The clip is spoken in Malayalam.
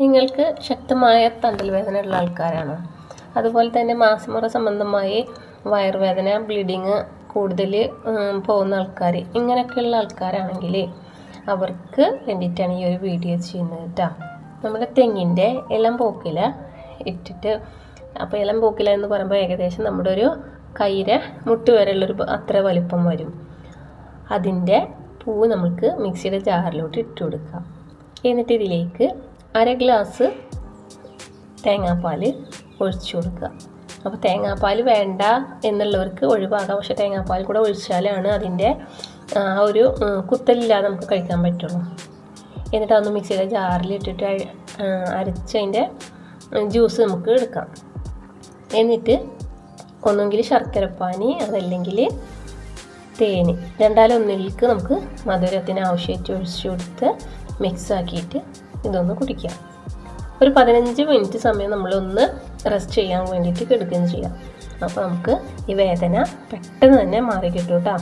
നിങ്ങൾക്ക് ശക്തമായ തണ്ടൽവേദന ഉള്ള ആൾക്കാരാണ്. അതുപോലെ തന്നെ മാസമുറ സംബന്ധമായി വയറുവേദന ബ്ലീഡിങ് കൂടുതൽ പോകുന്ന ആൾക്കാർ ഇങ്ങനെയൊക്കെയുള്ള ആൾക്കാരാണെങ്കിൽ അവർക്ക് വേണ്ടിയിട്ടാണ് ഈ ഒരു വീഡിയോ ചെയ്യുന്നത് കേട്ടോ നമ്മുടെ തെങ്ങിന്റെ ഇളം പോക്കില ഇട്ടിട്ട് അപ്പോൾ ഇളം പോക്കില എന്ന് പറയുമ്പോൾ ഏകദേശം നമ്മുടെ ഒരു കൈര മുട്ട് വരെയുള്ളൊരു അത്ര വലിപ്പം വരും. അതിന്റെ പൂവ് നമുക്ക് മിക്സിയുടെ ജാറിലോട്ട് ഇട്ട് കൊടുക്കാം. എന്നിട്ട് ഇതിലേക്ക് അര ഗ്ലാസ് തേങ്ങാപ്പാൽ ഒഴിച്ചു കൊടുക്കുക. അപ്പോൾ തേങ്ങാപ്പാൽ വേണ്ട എന്നുള്ളവർക്ക് ഒഴിവാകാം. പക്ഷേ തേങ്ങാപ്പാൽ കൂടെ ഒഴിച്ചാലാണ് അതിന്റെ ആ ഒരു കുത്തലില്ലാതെ നമുക്ക് കഴിക്കാൻ പറ്റുള്ളൂ. എന്നിട്ട് അതൊന്ന് മിക്സിയുടെ അഴ- അരച്ചതിന്റെ ജ്യൂസ് നമുക്ക് എടുക്കാം. എന്നിട്ട് ഒന്നുകിൽ ശർക്കരപ്പാനി അതല്ലെങ്കിൽ തേന്. രണ്ടാലൊന്നിലേക്ക് നമുക്ക് മധുരത്തിന് ആവശ്യമായിട്ട് ഒഴിച്ചു കൊടുത്ത് മിക്സ് ആക്കിയിട്ട് ഇതൊന്ന് കുടിക്കാം ഒരു പതിനഞ്ച് മിനിറ്റ് സമയം നമ്മളൊന്ന് റെസ്റ്റ് ചെയ്യാൻ വേണ്ടിയിട്ട് കിടക്കുകയും ചെയ്യാം. അപ്പോൾ നമുക്ക് ഈ വേദന പെട്ടെന്ന് തന്നെ മാറി കിട്ടും കേട്ടോ